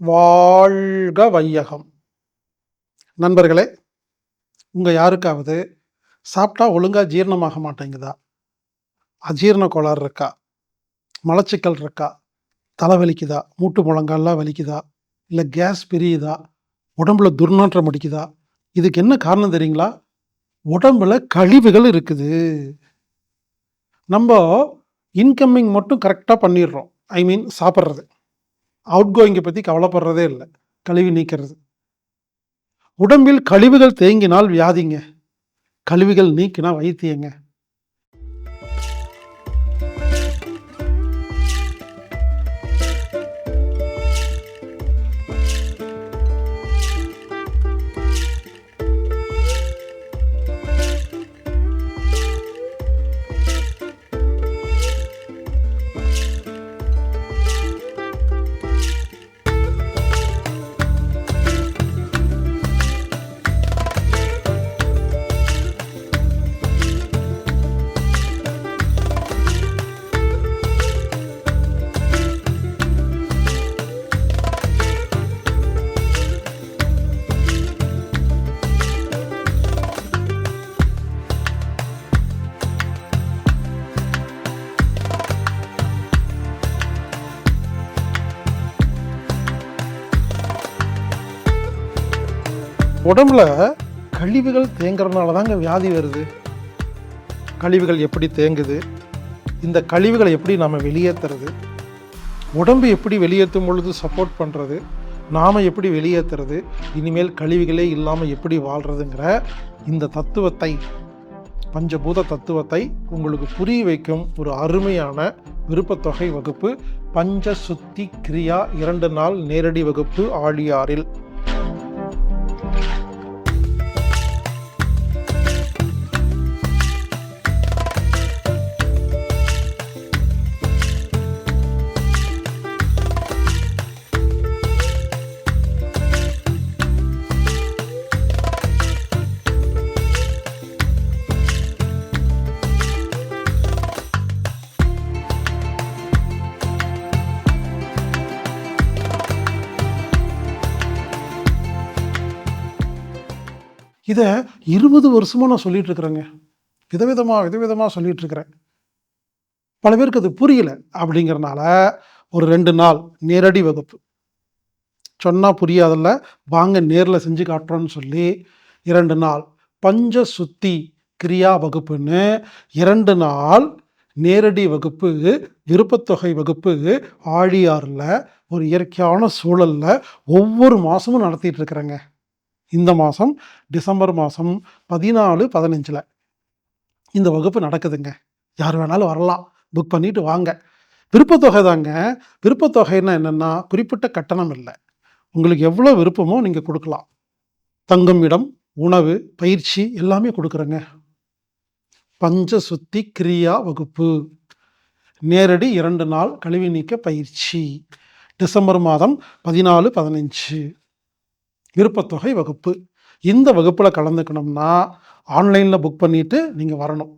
வாழ்க வையகம். நண்பர்களே உங்கள் யாருக்காவது சாப்பிட்டா ஒழுங்காக ஜீரணமாக மாட்டேங்குதா? அஜீரண கோளாறு இருக்கா? மலச்சிக்கல் இருக்கா? தலை வலிக்குதா? மூட்டு முழங்கால்லாம் வலிக்குதா? இல்லை கேஸ் பிரியுதா? உடம்புல துர்நாற்றம் அடிக்குதா? இதுக்கு என்ன காரணம் தெரியுங்களா? உடம்புல கழிவுகள் இருக்குது. நம்ம இன்கம்மிங் மட்டும் கரெக்டாக பண்ணிடுறோம். ஐ மீன் சாப்பிட்றது. அவுட் கோயிங்கை பற்றி கவலைப்படுறதே இல்லை. கழிவு நீக்கிறது. உடம்பில் கழிவுகள் தேங்கினால் வியாதிங்க. கழிவுகள் நீக்கினா வைத்தியங்க. உடம்புல கழிவுகள் தேங்குறதுனால தாங்க வியாதி வருது. கழிவுகள் எப்படி தேங்குது? இந்த கழிவுகளை எப்படி நாம் வெளியேற்றுறது உடம்பு எப்படி வெளியேற்றும் பொழுது சப்போர்ட் பண்ணுறது நாம் எப்படி வெளியேற்றுறது இனிமேல் கழிவுகளே இல்லாமல் எப்படி வாழ்கிறதுங்கிற இந்த தத்துவத்தை பஞ்சபூத தத்துவத்தை உங்களுக்கு புரிய வைக்கும் ஒரு அருமையான விருப்பத்தொகை வகுப்பு பஞ்ச சுத்தி கிரியா இரண்டு நாள் நேரடி வகுப்பு ஆழியாறில். இதை இருபது வருஷமாக நான் சொல்லிட்டு இருக்கிறேங்க விதவிதமாக விதவிதமாக சொல்லிட்டு இருக்கிறேன் பல பேருக்கு அது புரியல அப்படிங்கிறனால ஒரு ரெண்டு நாள் நேரடி வகுப்பு. சொன்னால் புரியாதல்ல வாங்க நேரில் செஞ்சு காட்டுறோன்னு சொல்லி இரண்டு நாள் பஞ்ச சுத்தி கிரியா வகுப்புன்னு இரண்டு நாள் நேரடி வகுப்பு விருப்பத்தொகை வகுப்பு ஆழியாறில் ஒரு இயற்கையான சூழலில் ஒவ்வொரு மாதமும் நடத்திட்டு இருக்கிறேங்க இந்த மாதம் டிசம்பர் மாதம் பதினாலு பதினஞ்சில் இந்த வகுப்பு நடக்குதுங்க. யார் வேணாலும் வரலாம். புக் பண்ணிட்டு வாங்க. விருப்பத்தொகை தாங்க. விருப்பத்தொகைன்னா என்னென்னா குறிப்பிட்ட கட்டணம் இல்லை. உங்களுக்கு எவ்வளோ விருப்பமோ நீங்கள் கொடுக்கலாம். தங்கும் இடம் உணவு பயிற்சி எல்லாமே கொடுக்குறேங்க. பஞ்ச சுத்தி கிரியா வகுப்பு. நேரடி இரண்டு நாள் கழிவு நீக்க பயிற்சி. டிசம்பர் மாதம் பதினாலு பதினஞ்சு. விருப்பத்தொகை வகுப்பு. இந்த வகுப்பில் கலந்துக்கணும்னா ஆன்லைனில் புக் பண்ணிவிட்டு நீங்கள் வரணும்.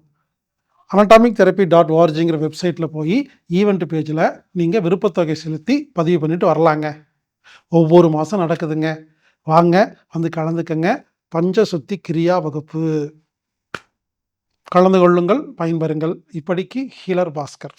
அனட்டாமிக் தெரப்பி டாட் ஓஆர்ஜிங்கிற வெப்சைட்டில் போய் ஈவெண்ட் பேஜில் நீங்கள் விருப்பத்தொகை செலுத்தி பதிவு பண்ணிவிட்டு வரலாங்க. ஒவ்வொரு மாதம் நடக்குதுங்க. வாங்க வந்து கலந்துக்கங்க. பஞ்ச சுத்தி கிரியா வகுப்பு. கலந்து கொள்ளுங்கள் பயன்பெறுங்கள். இப்படிக்கு ஹீலர் பாஸ்கர்.